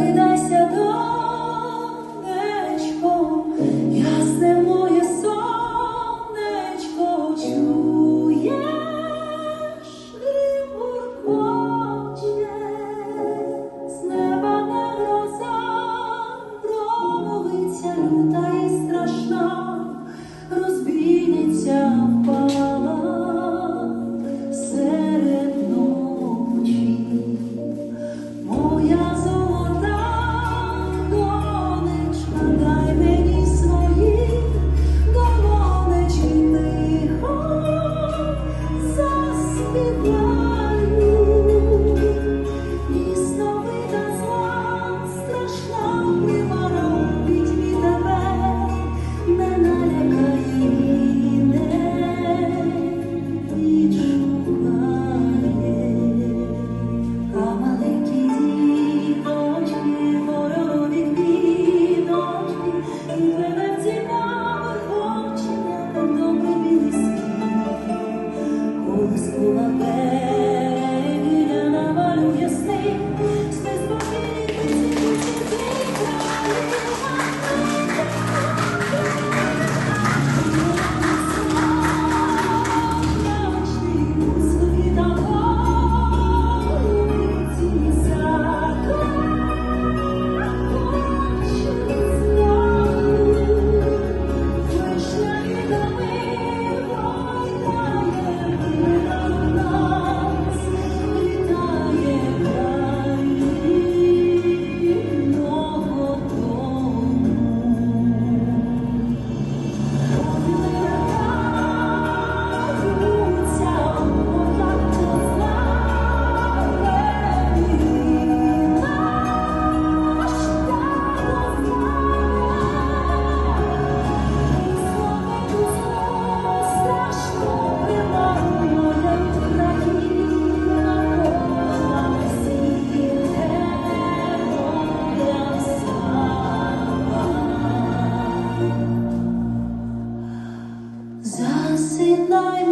прокидайся донечко, ясне моє сонечко чуєш і з неба не промовиться люта і страшна, розбійниця. time.